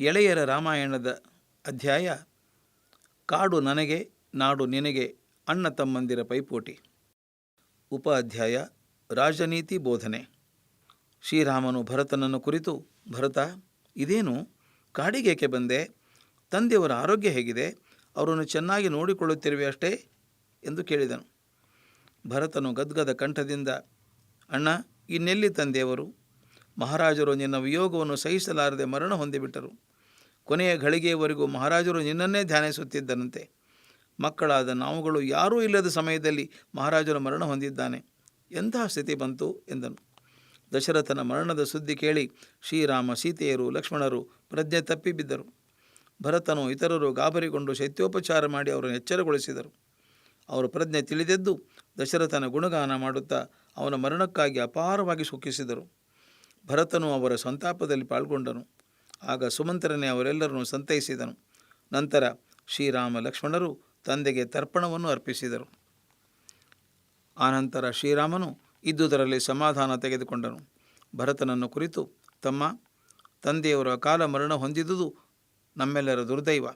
ಎಳೆಯರ ರಾಮಾಯಣದ ಅಧ್ಯಾಯ, ಕಾಡು ನನಗೆ, ನಾಡು ನಿನಗೆ, ಅಣ್ಣ ತಮ್ಮಂದಿರ ಪೈಪೋಟಿ. ಉಪ ಅಧ್ಯಾಯ ರಾಜನೀತಿ ಬೋಧನೆ. ಶ್ರೀರಾಮನು ಭರತನನ್ನು ಕುರಿತು, ಭರತ, ಇದೇನು? ಕಾಡಿಗೇಕೆ ಬಂದೆ? ತಂದೆಯವರ ಆರೋಗ್ಯ ಹೇಗಿದೆ? ಅವರನ್ನು ಚೆನ್ನಾಗಿ ನೋಡಿಕೊಳ್ಳುತ್ತಿರುವೆ ಅಷ್ಟೇ? ಎಂದು ಕೇಳಿದನು. ಭರತನು ಗದ್ಗದ ಕಂಠದಿಂದ, ಅಣ್ಣ, ಇನ್ನೆಲ್ಲಿ ತಂದೆಯವರು? ಮಹಾರಾಜರು ನಿನ್ನ ವಿಯೋಗವನ್ನು ಸಹಿಸಲಾರದೆ ಮರಣ ಹೊಂದಿಬಿಟ್ಟರು. ಕೊನೆಯ ಘಳಿಗೆಯವರೆಗೂ ಮಹಾರಾಜರು ನಿನ್ನನ್ನೇ ಧ್ಯಾನಿಸುತ್ತಿದ್ದನಂತೆ. ಮಕ್ಕಳಾದ ನಾವುಗಳು ಯಾರೂ ಇಲ್ಲದ ಸಮಯದಲ್ಲಿ ಮಹಾರಾಜರು ಮರಣ ಹೊಂದಿದ್ದಾನೆ. ಎಂತಹ ಸ್ಥಿತಿ ಬಂತು? ಎಂದನು. ದಶರಥನ ಮರಣದ ಸುದ್ದಿ ಕೇಳಿ ಶ್ರೀರಾಮ, ಸೀತೆಯರು, ಲಕ್ಷ್ಮಣರು ಪ್ರಜ್ಞೆ ತಪ್ಪಿ ಬಿದ್ದರು. ಭರತನು ಇತರರು ಗಾಬರಿಗೊಂಡು ಶೈತ್ಯೋಪಚಾರ ಮಾಡಿ ಅವರನ್ನು ಎಚ್ಚರಗೊಳಿಸಿದರು. ಅವರು ಪ್ರಜ್ಞೆ ತಿಳಿದೆದ್ದು ದಶರಥನ ಗುಣಗಾನ ಮಾಡುತ್ತಾ ಅವನ ಮರಣಕ್ಕಾಗಿ ಅಪಾರವಾಗಿ ಸುಖಿಸಿದರು ಭರತನು ಅವರ ಸಂತಾಪದಲ್ಲಿ ಪಾಲ್ಗೊಂಡನು. ಆಗ ಸುಮಂತ್ರನೇ ಅವರೆಲ್ಲರನ್ನು ಸಂತೈಸಿದನು. ನಂತರ ಶ್ರೀರಾಮ ಲಕ್ಷ್ಮಣರು ತಂದೆಗೆ ತರ್ಪಣವನ್ನು ಅರ್ಪಿಸಿದರು. ಆನಂತರ ಶ್ರೀರಾಮನು ಇದ್ದುದರಲ್ಲಿ ಸಮಾಧಾನ ತೆಗೆದುಕೊಂಡನು. ಭರತನನ್ನು ಕುರಿತು, ತಮ್ಮ, ತಂದೆಯವರ ಅಕಾಲ ಮರಣ ಹೊಂದಿದುದು ನಮ್ಮೆಲ್ಲರ ದುರ್ದೈವ.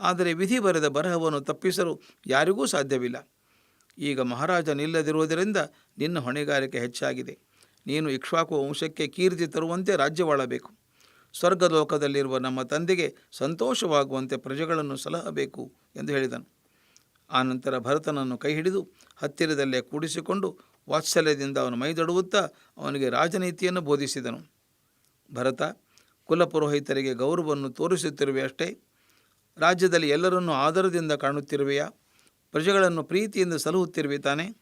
ಆದರೆ ವಿಧಿ ಬರೆದ ಬರಹವನ್ನು ತಪ್ಪಿಸಲು ಯಾರಿಗೂ ಸಾಧ್ಯವಿಲ್ಲ. ಈಗ ಮಹಾರಾಜನಿಲ್ಲದಿರುವುದರಿಂದ ನಿನ್ನ ಹೊಣೆಗಾರಿಕೆ ಹೆಚ್ಚಾಗಿದೆ. ನೀನು ಇಕ್ಷ್ವಾಕು ವಂಶಕ್ಕೆ ಕೀರ್ತಿ ತರುವಂತೆ ರಾಜ್ಯವಾಳಬೇಕು ಸ್ವರ್ಗಲೋಕದಲ್ಲಿರುವ ನಮ್ಮ ತಂದೆಗೆ ಸಂತೋಷವಾಗುವಂತೆ ಪ್ರಜೆಗಳನ್ನು ಸಲಹಬೇಕು ಎಂದು ಹೇಳಿದನು. ಆನಂತರ ಭರತನನ್ನು ಕೈ ಹಿಡಿದು ಹತ್ತಿರದಲ್ಲೇ ಕೂಡಿಸಿಕೊಂಡು ವಾತ್ಸಲ್ಯದಿಂದ ಅವನು ಮೈದಡುತ್ತಾ ಅವನಿಗೆ ರಾಜನೀತಿಯನ್ನು ಬೋಧಿಸಿದನು. ಭರತ, ಕುಲಪುರೋಹಿತರಿಗೆ ಗೌರವವನ್ನು ತೋರಿಸುತ್ತಿರುವೆಯಷ್ಟೇ ರಾಜ್ಯದಲ್ಲಿ ಎಲ್ಲರನ್ನೂ ಆದರದಿಂದ ಕಾಣುತ್ತಿರುವೆಯಾ? ಪ್ರಜೆಗಳನ್ನು ಪ್ರೀತಿಯಿಂದ ಸಲಹುತ್ತಿರುವೆ ತಾನೆ?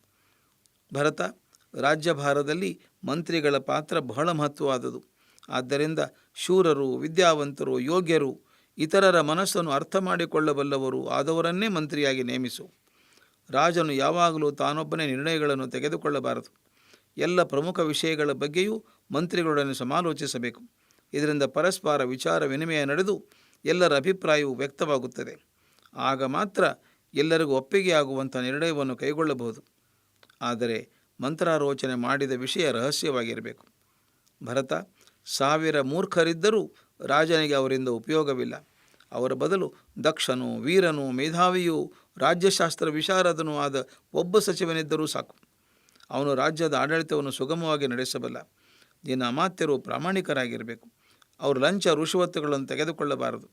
ಭರತ ರಾಜ್ಯಭಾರದಲ್ಲಿ ಮಂತ್ರಿಗಳ ಪಾತ್ರ ಬಹಳ ಮಹತ್ವವಾದುದು ಆದ್ದರಿಂದ ಶೂರರು, ವಿದ್ಯಾವಂತರು, ಯೋಗ್ಯರು, ಇತರರ ಮನಸ್ಸನ್ನು ಅರ್ಥ ಮಾಡಿಕೊಳ್ಳಬಲ್ಲವರು ಆದವರನ್ನೇ ಮಂತ್ರಿಯಾಗಿ ನೇಮಿಸು. ರಾಜನು ಯಾವಾಗಲೂ ತಾನೊಬ್ಬನೇ ನಿರ್ಣಯಗಳನ್ನು ತೆಗೆದುಕೊಳ್ಳಬಾರದು. ಎಲ್ಲ ಪ್ರಮುಖ ವಿಷಯಗಳ ಬಗ್ಗೆಯೂ ಮಂತ್ರಿಗಳೊಡನೆ ಸಮಾಲೋಚಿಸಬೇಕು. ಇದರಿಂದ ಪರಸ್ಪರ ವಿಚಾರ ವಿನಿಮಯ ನಡೆದು ಎಲ್ಲರ ಅಭಿಪ್ರಾಯವು ವ್ಯಕ್ತವಾಗುತ್ತದೆ. ಆಗ ಮಾತ್ರ ಎಲ್ಲರಿಗೂ ಒಪ್ಪಿಗೆಯಾಗುವಂಥ ನಿರ್ಣಯವನ್ನು ಕೈಗೊಳ್ಳಬಹುದು. ಆದರೆ ಮಂತ್ರಾರೋಚನೆ ಮಾಡಿದ ವಿಷಯ ರಹಸ್ಯವಾಗಿರಬೇಕು. ಭರತ, ಸಾವಿರ ಮೂರ್ಖರಿದ್ದರೂ ರಾಜನಿಗೆ ಅವರಿಂದ ಉಪಯೋಗವಿಲ್ಲ. ಅವರ ಬದಲು ದಕ್ಷನು, ವೀರನು, ಮೇಧಾವಿಯೂ, ರಾಜ್ಯಶಾಸ್ತ್ರ ವಿಶಾರದನೂ ಆದ ಒಬ್ಬ ಸಚಿವನಿದ್ದರೂ ಸಾಕು. ಅವನು ರಾಜ್ಯದ ಆಡಳಿತವನ್ನು ಸುಗಮವಾಗಿ ನಡೆಸಬಲ್ಲ. ದಿನ ಅಮಾತ್ಯರು ಪ್ರಾಮಾಣಿಕರಾಗಿರಬೇಕು. ಅವರು ಲಂಚ ರುಷುವತ್ತುಗಳನ್ನು ತೆಗೆದುಕೊಳ್ಳಬಾರದು.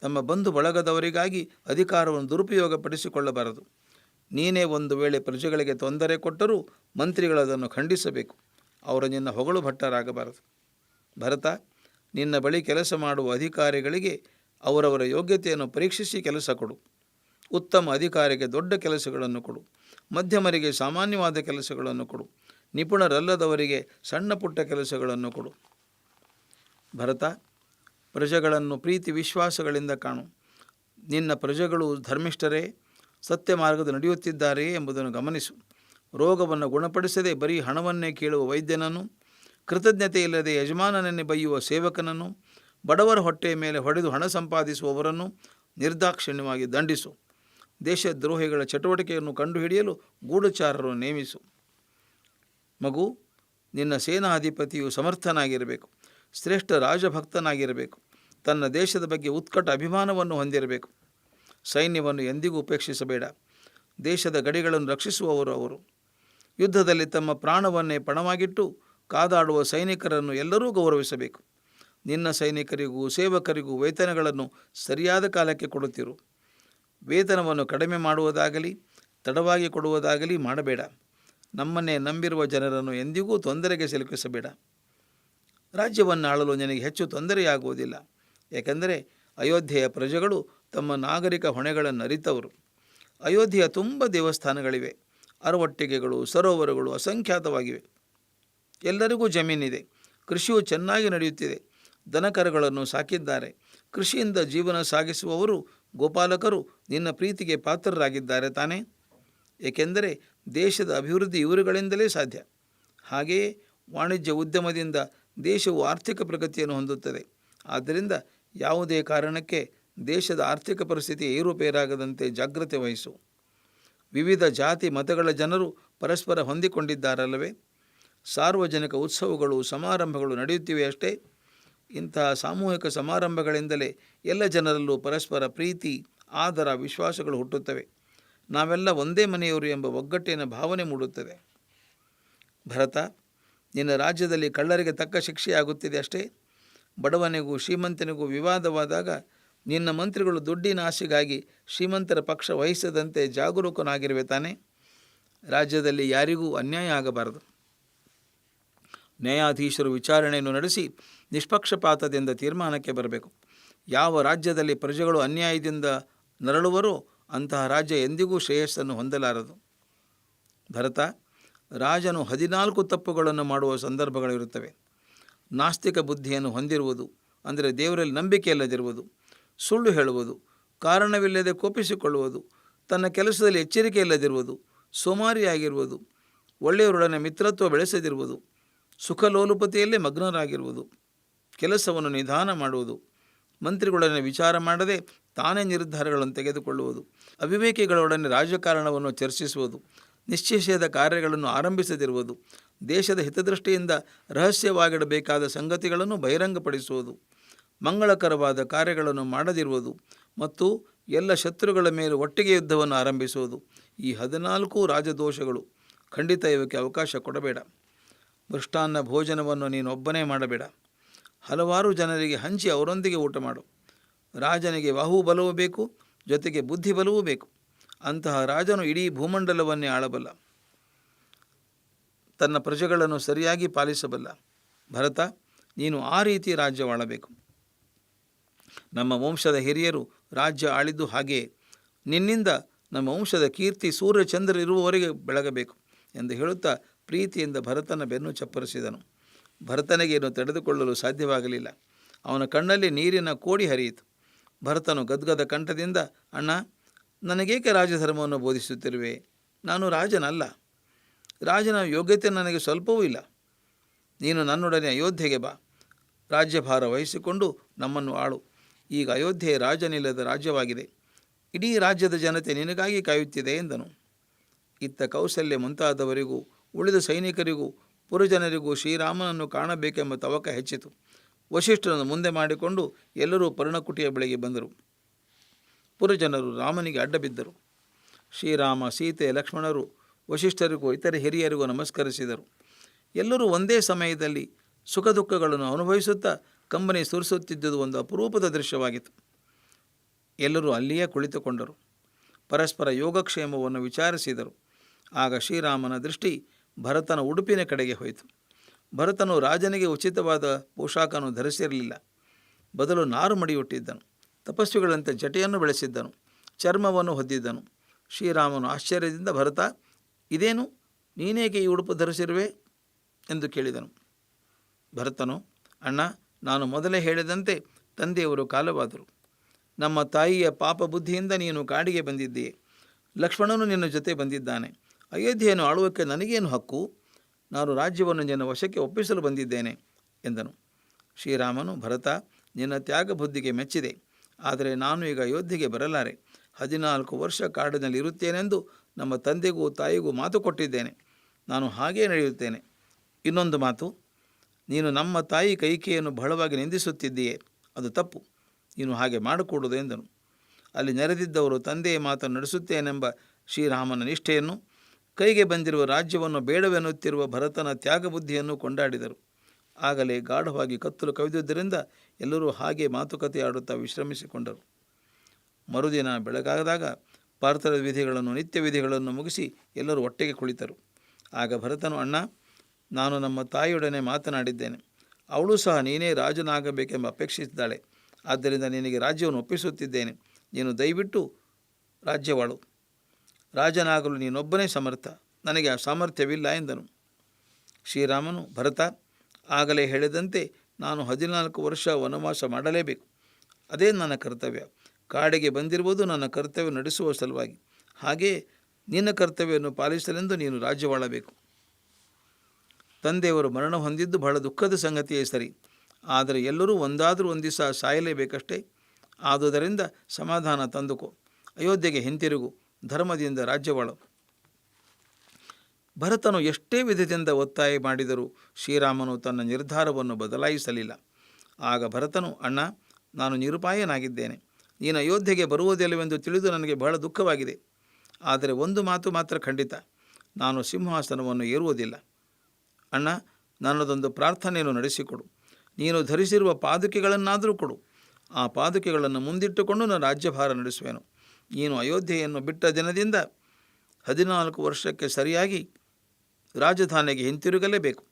ತಮ್ಮ ಬಂಧು ಬಳಗದವರಿಗಾಗಿ ಅಧಿಕಾರವನ್ನು ದುರುಪಯೋಗಪಡಿಸಿಕೊಳ್ಳಬಾರದು. ನೀನೇ ಒಂದು ವೇಳೆ ಪ್ರಜೆಗಳಿಗೆ ತೊಂದರೆ ಕೊಟ್ಟರೂ ಮಂತ್ರಿಗಳು ಅದನ್ನು ಖಂಡಿಸಬೇಕು. ಅವರು ನಿನ್ನ ಹೊಗಳು ಭಟ್ಟರಾಗಬಾರದು. ಭರತ, ನಿನ್ನ ಬಳಿ ಕೆಲಸ ಮಾಡುವ ಅಧಿಕಾರಿಗಳಿಗೆ ಅವರವರ ಯೋಗ್ಯತೆಯನ್ನು ಪರೀಕ್ಷಿಸಿ ಕೆಲಸ ಕೊಡು. ಉತ್ತಮ ಅಧಿಕಾರಿಗೆ ದೊಡ್ಡ ಕೆಲಸಗಳನ್ನು ಕೊಡು. ಮಧ್ಯಮರಿಗೆ ಸಾಮಾನ್ಯವಾದ ಕೆಲಸಗಳನ್ನು ಕೊಡು. ನಿಪುಣರಲ್ಲದವರಿಗೆ ಸಣ್ಣ ಪುಟ್ಟ ಕೆಲಸಗಳನ್ನು ಕೊಡು. ಭರತ, ಪ್ರಜೆಗಳನ್ನು ಪ್ರೀತಿ ವಿಶ್ವಾಸಗಳಿಂದ ಕಾಣು. ನಿನ್ನ ಪ್ರಜೆಗಳು ಧರ್ಮಿಷ್ಠರೇ ಸತ್ಯ ಮಾರ್ಗದ ನಡೆಯುತ್ತಿದ್ದಾರೆಯೇ ಎಂಬುದನ್ನು ಗಮನಿಸು. ರೋಗವನ್ನು ಗುಣಪಡಿಸದೆ ಬರೀ ಹಣವನ್ನೇ ಕೇಳುವ ವೈದ್ಯನನ್ನು ಕೃತಜ್ಞತೆ ಇಲ್ಲದೆ ಯಜಮಾನನನ್ನೇ ಬೈಯುವ ಸೇವಕನನ್ನು, ಬಡವರ ಹೊಟ್ಟೆಯ ಮೇಲೆ ಹೊಡೆದು ಹಣ ಸಂಪಾದಿಸುವವರನ್ನು ನಿರ್ದಾಕ್ಷಿಣ್ಯವಾಗಿ ದಂಡಿಸು. ದೇಶದ್ರೋಹಿಗಳ ಚಟುವಟಿಕೆಯನ್ನು ಕಂಡುಹಿಡಿಯಲು ಗೂಢಚಾರರು ನೇಮಿಸು. ಮಗು, ನಿನ್ನ ಸೇನಾಧಿಪತಿಯು ಸಮರ್ಥನಾಗಿರಬೇಕು. ಶ್ರೇಷ್ಠ ರಾಜಭಕ್ತನಾಗಿರಬೇಕು. ತನ್ನ ದೇಶದ ಬಗ್ಗೆ ಉತ್ಕಟ ಅಭಿಮಾನವನ್ನು ಹೊಂದಿರಬೇಕು. ಸೈನ್ಯವನ್ನು ಎಂದಿಗೂ ಉಪೇಕ್ಷಿಸಬೇಡ. ದೇಶದ ಗಡಿಗಳನ್ನು ರಕ್ಷಿಸುವವರು ಅವರು. ಯುದ್ಧದಲ್ಲಿ ತಮ್ಮ ಪ್ರಾಣವನ್ನೇ ಪಣವಾಗಿಟ್ಟು ಕಾದಾಡುವ ಸೈನಿಕರನ್ನು ಎಲ್ಲರೂ ಗೌರವಿಸಬೇಕು. ನಿನ್ನ ಸೈನಿಕರಿಗೂ ಸೇವಕರಿಗೂ ವೇತನಗಳನ್ನು ಸರಿಯಾದ ಕಾಲಕ್ಕೆ ಕೊಡುತ್ತಿರು. ವೇತನವನ್ನು ಕಡಿಮೆ ಮಾಡುವುದಾಗಲಿ, ತಡವಾಗಿ ಕೊಡುವುದಾಗಲಿ ಮಾಡಬೇಡ. ನಮ್ಮನ್ನೇ ನಂಬಿರುವ ಜನರನ್ನು ಎಂದಿಗೂ ತೊಂದರೆಗೆ ಸಿಲುಕಿಸಬೇಡ. ರಾಜ್ಯವನ್ನು ಆಳಲು ನಿನಗೆ ಹೆಚ್ಚು ತೊಂದರೆಯಾಗುವುದಿಲ್ಲ. ಏಕೆಂದರೆ ಅಯೋಧ್ಯೆಯ ಪ್ರಜೆಗಳು ತಮ್ಮ ನಾಗರಿಕ ಹೊಣೆಗಳನ್ನು ಅರಿತವರು. ಅಯೋಧ್ಯೆಯ ತುಂಬ ದೇವಸ್ಥಾನಗಳಿವೆ. ಅರವಟ್ಟಿಗೆಗಳು, ಸರೋವರಗಳು ಅಸಂಖ್ಯಾತವಾಗಿವೆ. ಎಲ್ಲರಿಗೂ ಜಮೀನಿದೆ. ಕೃಷಿಯು ಚೆನ್ನಾಗಿ ನಡೆಯುತ್ತಿದೆ. ದನಕರುಗಳನ್ನು ಸಾಕಿದ್ದಾರೆ. ಕೃಷಿಯಿಂದ ಜೀವನ ಸಾಗಿಸುವವರು ಗೋಪಾಲಕರು ನಿನ್ನ ಪ್ರೀತಿಗೆ ಪಾತ್ರರಾಗಿದ್ದಾರೆ ತಾನೇ? ಏಕೆಂದರೆ ದೇಶದ ಅಭಿವೃದ್ಧಿ ಇವರುಗಳಿಂದಲೇ ಸಾಧ್ಯ. ಹಾಗೆಯೇ ವಾಣಿಜ್ಯ ಉದ್ಯಮದಿಂದ ದೇಶವು ಆರ್ಥಿಕ ಪ್ರಗತಿಯನ್ನು ಹೊಂದುತ್ತದೆ. ಆದ್ದರಿಂದ ಯಾವುದೇ ಕಾರಣಕ್ಕೆ ದೇಶದ ಆರ್ಥಿಕ ಪರಿಸ್ಥಿತಿ ಏರುಪೇರಾಗದಂತೆ ಜಾಗ್ರತೆ ವಹಿಸು. ವಿವಿಧ ಜಾತಿ ಮತಗಳ ಜನರು ಪರಸ್ಪರ ಹೊಂದಿಕೊಂಡಿದ್ದಾರಲ್ಲವೇ? ಸಾರ್ವಜನಿಕ ಉತ್ಸವಗಳು, ಸಮಾರಂಭಗಳು ನಡೆಯುತ್ತಿವೆ ಅಷ್ಟೇ. ಇಂತಹ ಸಾಮೂಹಿಕ ಸಮಾರಂಭಗಳಿಂದಲೇ ಎಲ್ಲ ಜನರಲ್ಲೂ ಪರಸ್ಪರ ಪ್ರೀತಿ, ಆದರ, ವಿಶ್ವಾಸಗಳು ಹುಟ್ಟುತ್ತವೆ. ನಾವೆಲ್ಲ ಒಂದೇ ಮನೆಯವರು ಎಂಬ ಒಗ್ಗಟ್ಟಿನ ಭಾವನೆ ಮೂಡುತ್ತದೆ. ಭರತ, ನಿನ್ನ ರಾಜ್ಯದಲ್ಲಿ ಕಳ್ಳರಿಗೆ ತಕ್ಕ ಶಿಕ್ಷೆಯಾಗುತ್ತಿದೆ ಅಷ್ಟೇ? ಬಡವನಿಗೂ ಶ್ರೀಮಂತನಿಗೂ ವಿವಾದವಾದಾಗ ನಿನ್ನ ಮಂತ್ರಿಗಳು ದುಡ್ಡಿನ ಆಸೆಗಾಗಿ ಶ್ರೀಮಂತರ ಪಕ್ಷ ವಹಿಸದಂತೆ ಜಾಗರೂಕನಾಗಿರುವೆ ತಾನೆ. ರಾಜ್ಯದಲ್ಲಿ ಯಾರಿಗೂ ಅನ್ಯಾಯ ಆಗಬಾರದು. ನ್ಯಾಯಾಧೀಶರು ವಿಚಾರಣೆಯನ್ನು ನಡೆಸಿ ನಿಷ್ಪಕ್ಷಪಾತದಿಂದ ತೀರ್ಮಾನಕ್ಕೆ ಬರಬೇಕು. ಯಾವ ರಾಜ್ಯದಲ್ಲಿ ಪ್ರಜೆಗಳು ಅನ್ಯಾಯದಿಂದ ನರಳುವರೋ ಅಂತಹ ರಾಜ್ಯ ಎಂದಿಗೂ ಶ್ರೇಯಸ್ಸನ್ನು ಹೊಂದಲಾರದು. ಭರತ, ರಾಜನು ಹದಿನಾಲ್ಕು ತಪ್ಪುಗಳನ್ನು ಮಾಡುವ ಸಂದರ್ಭಗಳಿರುತ್ತವೆ ನಾಸ್ತಿಕ ಬುದ್ಧಿಯನ್ನು ಹೊಂದಿರುವುದು, ಅಂದರೆ ದೇವರಲ್ಲಿ ನಂಬಿಕೆ ಇಲ್ಲದಿರುವುದು, ಸುಳ್ಳು ಹೇಳುವುದು, ಕಾರಣವಿಲ್ಲದೆ ಕೋಪಿಸಿಕೊಳ್ಳುವುದು, ತನ್ನ ಕೆಲಸದಲ್ಲಿ ಎಚ್ಚರಿಕೆ ಇಲ್ಲದಿರುವುದು, ಸೋಮಾರಿಯಾಗಿರುವುದು, ಒಳ್ಳೆಯವರೊಡನೆ ಮಿತ್ರತ್ವ ಬೆಳೆಸದಿರುವುದು ಸುಖಲೋಲುಪತಿಯಲ್ಲೇ ಮಗ್ನರಾಗಿರುವುದು, ಕೆಲಸವನ್ನು ನಿಧಾನ ಮಾಡುವುದು, ಮಂತ್ರಿಗಳೊಡನೆ ವಿಚಾರ ಮಾಡದೆ ತಾನೇ ನಿರ್ಧಾರಗಳನ್ನು ತೆಗೆದುಕೊಳ್ಳುವುದು, ಅವಿವೇಕಿಗಳೊಡನೆ ರಾಜಕಾರಣವನ್ನು ಚರ್ಚಿಸುವುದು ನಿಶ್ಚಯಿಸದ ಕಾರ್ಯಗಳನ್ನು ಆರಂಭಿಸದಿರುವುದು ದೇಶದ ಹಿತದೃಷ್ಟಿಯಿಂದ ರಹಸ್ಯವಾಗಿಡಬೇಕಾದ ಸಂಗತಿಗಳನ್ನು ಬಹಿರಂಗಪಡಿಸುವುದು, ಮಂಗಳಕರವಾದ ಕಾರ್ಯಗಳನ್ನು ಮಾಡದಿರುವುದು ಮತ್ತು ಎಲ್ಲ ಶತ್ರುಗಳ ಮೇಲೆ ಒಟ್ಟಿಗೆ ಯುದ್ಧವನ್ನು ಆರಂಭಿಸುವುದು ಈ ಹದಿನಾಲ್ಕು ರಾಜದೋಷಗಳು ಖಂಡಿತ ಇವಕ್ಕೆ ಅವಕಾಶ ಕೊಡಬೇಡ. ಮೃಷ್ಟಾನ್ನ ಭೋಜನವನ್ನು ನೀನೊಬ್ಬನೇ ಮಾಡಬೇಡ. ಹಲವಾರು ಜನರಿಗೆ ಹಂಚಿ ಅವರೊಂದಿಗೆ ಊಟ ಮಾಡು. ರಾಜನಿಗೆ ಬಾಹುಬಲವೂ ಬೇಕು, ಜೊತೆಗೆ ಬುದ್ಧಿಬಲವೂ ಬೇಕು. ಅಂತಹ ರಾಜನು ಇಡೀ ಭೂಮಂಡಲವನ್ನೇ ಆಳಬಲ್ಲ. ತನ್ನ ಪ್ರಜೆಗಳನ್ನು ಸರಿಯಾಗಿ ಪಾಲಿಸಬಲ್ಲ. ಭರತ, ನೀನು ಆ ರೀತಿ ರಾಜ್ಯವಾಳಬೇಕು ನಮ್ಮ ವಂಶದ ಹಿರಿಯರು ರಾಜ್ಯ ಆಳಿದ್ದು ಹಾಗೆಯೇ ನಿನ್ನಿಂದ ನಮ್ಮ ವಂಶದ ಕೀರ್ತಿ ಸೂರ್ಯಚಂದ್ರ ಇರುವವರೆಗೆ ಬೆಳಗಬೇಕು ಎಂದು ಹೇಳುತ್ತಾ ಪ್ರೀತಿಯಿಂದ ಭರತನ ಬೆನ್ನು ಚಪ್ಪರಿಸಿದನು. ಭರತನಿಗೇನು ತಡೆದುಕೊಳ್ಳಲು ಸಾಧ್ಯವಾಗಲಿಲ್ಲ. ಅವನ ಕಣ್ಣಲ್ಲಿ ನೀರಿನ ಕೋಡಿ ಹರಿಯಿತು. ಭರತನು ಗದ್ಗದ ಕಂಠದಿಂದ, ಅಣ್ಣ, ನನಗೇಕೆ ರಾಜಧರ್ಮವನ್ನು ಬೋಧಿಸುತ್ತಿರುವೆ? ನಾನು ರಾಜನಲ್ಲ. ರಾಜನ ಯೋಗ್ಯತೆ ನನಗೆ ಸ್ವಲ್ಪವೂ ಇಲ್ಲ. ನೀನು ನನ್ನೊಡನೆ ಅಯೋಧ್ಯೆಗೆ ಬಾ. ರಾಜ್ಯಭಾರ ವಹಿಸಿಕೊಂಡು ನಮ್ಮನ್ನು ಆಳು. ಈಗ ಅಯೋಧ್ಯೆ ರಾಜನಿಲ್ಲದ ರಾಜ್ಯವಾಗಿದೆ. ಇಡೀ ರಾಜ್ಯದ ಜನತೆ ನಿನಗಾಗಿ ಕಾಯುತ್ತಿದೆ ಎಂದನು. ಇತ್ತ ಕೌಶಲ್ಯ ಮುಂತಾದವರಿಗೂ, ಉಳಿದ ಸೈನಿಕರಿಗೂ, ಪುರಜನರಿಗೂ ಶ್ರೀರಾಮನನ್ನು ಕಾಣಬೇಕೆಂಬ ತವಕ ಹೆಚ್ಚಿತು. ವಶಿಷ್ಠರನ್ನು ಮುಂದೆ ಮಾಡಿಕೊಂಡು ಎಲ್ಲರೂ ಪರ್ಣಕುಟಿಯ ಬಳಿಗೆ ಬಂದರು. ಪುರಜನರು ರಾಮನಿಗೆ ಅಡ್ಡಬಿದ್ದರು. ಶ್ರೀರಾಮ, ಸೀತೆ, ಲಕ್ಷ್ಮಣರು ವಶಿಷ್ಠರಿಗೂ ಇತರ ಹಿರಿಯರಿಗೂ ನಮಸ್ಕರಿಸಿದರು. ಎಲ್ಲರೂ ಒಂದೇ ಸಮಯದಲ್ಲಿ ಸುಖ ದುಃಖಗಳನ್ನು ಅನುಭವಿಸುತ್ತಾ ಕಂಬನಿ ಸುರಿಸುತ್ತಿದ್ದುದು ಒಂದು ಅಪರೂಪದ ದೃಶ್ಯವಾಗಿತ್ತು. ಎಲ್ಲರೂ ಅಲ್ಲಿಯೇ ಕುಳಿತುಕೊಂಡರು. ಪರಸ್ಪರ ಯೋಗಕ್ಷೇಮವನ್ನು ವಿಚಾರಿಸಿದರು. ಆಗ ಶ್ರೀರಾಮನ ದೃಷ್ಟಿ ಭರತನ ಉಡುಪಿನ ಕಡೆಗೆ ಹೋಯಿತು. ಭರತನು ರಾಜನಿಗೆ ಉಚಿತವಾದ ಪೋಷಾಕನ್ನು ಧರಿಸಿರಲಿಲ್ಲ. ಬದಲು ನಾರು ಮಡಿಯುಟ್ಟಿದ್ದನು. ತಪಸ್ವಿಗಳಂತೆ ಜಟೆಯನ್ನು ಬೆಳೆಸಿದ್ದನು. ಚರ್ಮವನ್ನು ಹೊದ್ದಿದ್ದನು. ಶ್ರೀರಾಮನು ಆಶ್ಚರ್ಯದಿಂದ, ಭರತ ಇದೇನು? ನೀನೇಕೆ ಈ ಉಡುಪು ಧರಿಸಿರುವೆ? ಎಂದು ಕೇಳಿದನು. ಭರತನು, ಅಣ್ಣ, ನಾನು ಮೊದಲೇ ಹೇಳಿದಂತೆ ತಂದೆಯವರು ಕಾಲವಾದರು. ನಮ್ಮ ತಾಯಿಯ ಪಾಪ ಬುದ್ಧಿಯಿಂದ ನೀನು ಕಾಡಿಗೆ ಬಂದಿದ್ದೀಯೆ ಲಕ್ಷ್ಮಣನು ನಿನ್ನ ಜೊತೆ ಬಂದಿದ್ದಾನೆ. ಅಯೋಧ್ಯೆಯನ್ನು ಆಳುವಕ್ಕೆ ನನಗೇನು ಹಕ್ಕು? ನಾನು ರಾಜ್ಯವನ್ನು ನಿನ್ನ ವಶಕ್ಕೆ ಒಪ್ಪಿಸಲು ಬಂದಿದ್ದೇನೆ, ಎಂದನು. ಶ್ರೀರಾಮನು, ಭರತ, ನಿನ್ನ ತ್ಯಾಗ ಬುದ್ಧಿಗೆ ಮೆಚ್ಚಿದೆ. ಆದರೆ ನಾನು ಈಗ ಅಯೋಧ್ಯೆಗೆ ಬರಲಾರೆ. ಹದಿನಾಲ್ಕು ವರ್ಷ ಕಾಡಿನಲ್ಲಿ ಇರುತ್ತೇನೆಂದು ನಮ್ಮ ತಂದೆಗೂ ತಾಯಿಗೂ ಮಾತು ಕೊಟ್ಟಿದ್ದೇನೆ. ನಾನು ಹಾಗೇ ನಡೆಯುತ್ತೇನೆ. ಇನ್ನೊಂದು ಮಾತು, ನೀನು ನಮ್ಮ ತಾಯಿ ಕೈಕೆಯನ್ನು ಬಹಳವಾಗಿ ನಿಂದಿಸುತ್ತಿದ್ದೀಯೇ. ಅದು ತಪ್ಪು. ನೀನು ಹಾಗೆ ಮಾಡಕೂಡದು ಎಂದನು. ಅಲ್ಲಿ ನೆರೆದಿದ್ದವರು ತಂದೆಯ ಮಾತನ್ನು ನಡೆಸುತ್ತೇನೆಂಬ ಶ್ರೀರಾಮನ ನಿಷ್ಠೆಯನ್ನು, ಕೈಗೆ ಬಂದಿರುವ ರಾಜ್ಯವನ್ನು ಬೇಡವೆನ್ನುತ್ತಿರುವ ಭರತನ ತ್ಯಾಗಬುದ್ಧಿಯನ್ನು ಕೊಂಡಾಡಿದರು. ಆಗಲೇ ಗಾಢವಾಗಿ ಕತ್ತಲು ಕವಿದುದರಿಂದ ಎಲ್ಲರೂ ಹಾಗೆ ಮಾತುಕತೆ ಆಡುತ್ತಾ ವಿಶ್ರಮಿಸಿಕೊಂಡರು. ಮರುದಿನ ಬೆಳಗಾದಾಗ ಪಾರ್ಥದ ವಿಧಿಗಳನ್ನು, ನಿತ್ಯ ವಿಧಿಗಳನ್ನು ಮುಗಿಸಿ ಎಲ್ಲರೂ ಒಟ್ಟಿಗೆ ಕುಳಿತರು. ಆಗ ಭರತನು, ಅಣ್ಣ, ನಾನು ನಮ್ಮ ತಾಯಿಯೊಡನೆ ಮಾತನಾಡಿದ್ದೇನೆ. ಅವಳು ಸಹ ನೀನೇ ರಾಜನಾಗಬೇಕೆಂಬ ಅಪೇಕ್ಷಿಸಿದ್ದಾಳೆ. ಆದ್ದರಿಂದ ನಿನಗೆ ರಾಜ್ಯವನ್ನು ಒಪ್ಪಿಸುತ್ತಿದ್ದೇನೆ. ನೀನು ದಯವಿಟ್ಟು ರಾಜ್ಯವಾಳು. ರಾಜನಾಗಲು ನೀನೊಬ್ಬನೇ ಸಮರ್ಥ. ನನಗೆ ಆ ಸಾಮರ್ಥ್ಯವಿಲ್ಲ ಎಂದನು. ಶ್ರೀರಾಮನು, ಭರತ, ಆಗಲೇ ಹೇಳಿದಂತೆ ನಾನು ಹದಿನಾಲ್ಕು ವರ್ಷ ವನವಾಸ ಮಾಡಲೇಬೇಕು. ಅದೇ ನನ್ನ ಕರ್ತವ್ಯ. ಕಾಡಿಗೆ ಬಂದಿರುವುದು ನನ್ನ ಕರ್ತವ್ಯ ನಡೆಸುವ ಸಲುವಾಗಿ. ಹಾಗೆಯೇ ನಿನ್ನ ಕರ್ತವ್ಯವನ್ನು ಪಾಲಿಸಲೆಂದು ನೀನು ರಾಜ್ಯವಾಳಬೇಕು. ತಂದೆಯವರು ಮರಣ ಹೊಂದಿದ್ದು ಬಹಳ ದುಃಖದ ಸಂಗತಿಯೇ ಸರಿ. ಆದರೆ ಎಲ್ಲರೂ ಒಂದಾದರೂ ಒಂದು ದಿವಸ ಸಾಯಲೇಬೇಕಷ್ಟೇ? ಆದುದರಿಂದ ಸಮಾಧಾನ ತಂದುಕೋ. ಅಯೋಧ್ಯೆಗೆ ಹಿಂತಿರುಗು. ಧರ್ಮದಿಂದ ರಾಜ್ಯವಾಳು. ಭರತನು ಎಷ್ಟೇ ವಿಧದಿಂದ ಒತ್ತಾಯ ಮಾಡಿದರೂ ಶ್ರೀರಾಮನು ತನ್ನ ನಿರ್ಧಾರವನ್ನು ಬದಲಾಯಿಸಲಿಲ್ಲ. ಆಗ ಭರತನು, ಅಣ್ಣ, ನಾನು ನಿರುಪಾಯನಾಗಿದ್ದೇನೆ. ನೀನು ಅಯೋಧ್ಯೆಗೆ ಬರುವುದಿಲ್ಲವೆಂದು ತಿಳಿದು ನನಗೆ ಬಹಳ ದುಃಖವಾಗಿದೆ. ಆದರೆ ಒಂದು ಮಾತು ಮಾತ್ರ ಖಂಡಿತ. ನಾನು ಸಿಂಹಾಸನವನ್ನು ಏರುವುದಿಲ್ಲ. ಅಣ್ಣ, ನನ್ನದೊಂದು ಪ್ರಾರ್ಥನೆಯನ್ನು ನಡೆಸಿಕೊಡು. ನೀನು ಧರಿಸಿರುವ ಪಾದುಕೆಗಳನ್ನಾದರೂ ಕೊಡು. ಆ ಪಾದುಕೆಗಳನ್ನು ಮುಂದಿಟ್ಟುಕೊಂಡು ನಾನು ರಾಜ್ಯಭಾರ ನಡೆಸುವೆನು. ನೀನು ಅಯೋಧ್ಯೆಯನ್ನು ಬಿಟ್ಟ ದಿನದಿಂದ ಹದಿನಾಲ್ಕು ವರ್ಷಕ್ಕೆ ಸರಿಯಾಗಿ ರಾಜಧಾನಿಗೆ ಹಿಂತಿರುಗಲೇಬೇಕು.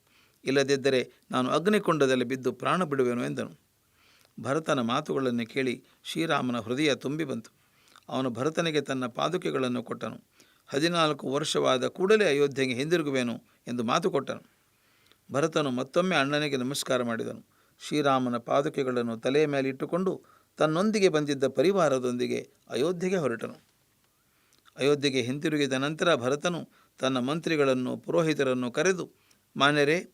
ಇಲ್ಲದಿದ್ದರೆ ನಾನು ಅಗ್ನಿಕೊಂಡದಲ್ಲಿ ಬಿದ್ದು ಪ್ರಾಣ ಬಿಡುವೆನು ಎಂದನು. ಭರತನ ಮಾತುಗಳನ್ನು ಕೇಳಿ ಶ್ರೀರಾಮನ ಹೃದಯ ತುಂಬಿ ಬಂತು. ಅವನು ಭರತನಿಗೆ ತನ್ನ ಪಾದುಕೆಗಳನ್ನು ಕೊಟ್ಟನು. ಹದಿನಾಲ್ಕು ವರ್ಷವಾದ ಕೂಡಲೇ ಅಯೋಧ್ಯೆಗೆ ಹಿಂದಿರುಗುವೆನು ಎಂದು ಮಾತು ಕೊಟ್ಟನು. ಭರತನು ಮತ್ತೊಮ್ಮೆ ಅಣ್ಣನಿಗೆ ನಮಸ್ಕಾರ ಮಾಡಿದನು. ಶ್ರೀರಾಮನ ಪಾದುಕೆಗಳನ್ನು ತಲೆಯ ಮೇಲೆ ಇಟ್ಟುಕೊಂಡು ತನ್ನೊಂದಿಗೆ ಬಂದಿದ್ದ ಪರಿವಾರದೊಂದಿಗೆ ಅಯೋಧ್ಯೆಗೆ ಹೊರಟನು. ಅಯೋಧ್ಯೆಗೆ ಹಿಂತಿರುಗಿದ ನಂತರ ಭರತನು ತನ್ನ ಮಂತ್ರಿಗಳನ್ನು, ಪುರೋಹಿತರನ್ನು ಕರೆದು, ಮಾನ್ಯರೇ,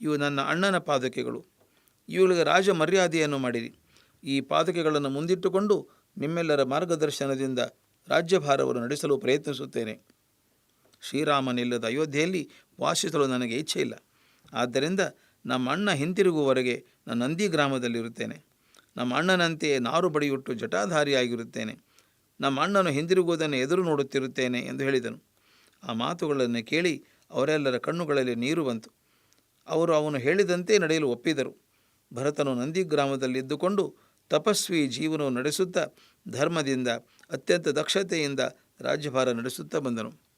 ಇವು ನನ್ನ ಅಣ್ಣನ ಪಾದುಕೆಗಳು. ಇವುಗಳಿಗೆ ರಾಜ ಮರ್ಯಾದೆಯನ್ನು ಮಾಡಿರಿ. ಈ ಪಾದುಕೆಗಳನ್ನು ಮುಂದಿಟ್ಟುಕೊಂಡು ನಿಮ್ಮೆಲ್ಲರ ಮಾರ್ಗದರ್ಶನದಿಂದ ರಾಜ್ಯಭಾರವನ್ನು ನಡೆಸಲು ಪ್ರಯತ್ನಿಸುತ್ತೇನೆ. ಶ್ರೀರಾಮನಿಲ್ಲದ ಅಯೋಧ್ಯೆಯಲ್ಲಿ ವಾಸಿಸಲು ನನಗೆ ಇಚ್ಛೆ ಇಲ್ಲ ಆದ್ದರಿಂದ ನಮ್ಮ ಅಣ್ಣ ಹಿಂತಿರುಗುವವರೆಗೆ ನಾನು ನಂದಿ ಗ್ರಾಮದಲ್ಲಿರುತ್ತೇನೆ. ನಮ್ಮ ಅಣ್ಣನಂತೆಯೇ ನಾರು ಬಡಿಯುಟ್ಟು ಜಟಾಧಾರಿಯಾಗಿರುತ್ತೇನೆ. ನಮ್ಮ ಅಣ್ಣನು ಹಿಂದಿರುಗುವುದನ್ನು ಎದುರು ನೋಡುತ್ತಿರುತ್ತೇನೆ ಎಂದು ಹೇಳಿದನು. ಆ ಮಾತುಗಳನ್ನು ಕೇಳಿ ಅವರೆಲ್ಲರ ಕಣ್ಣುಗಳಲ್ಲಿ ನೀರು ಬಂತು. ಅವರು ಅವನು ಹೇಳಿದಂತೆ ನಡೆಯಲು ಒಪ್ಪಿದರು. ಭರತನು ನಂದಿ ಗ್ರಾಮದಲ್ಲಿದ್ದುಕೊಂಡು ತಪಸ್ವಿ ಜೀವನವು ನಡೆಸುತ್ತಾ ಧರ್ಮದಿಂದ ಅತ್ಯಂತ ದಕ್ಷತೆಯಿಂದ ರಾಜ್ಯಭಾರ ನಡೆಸುತ್ತಾ ಬಂದನು.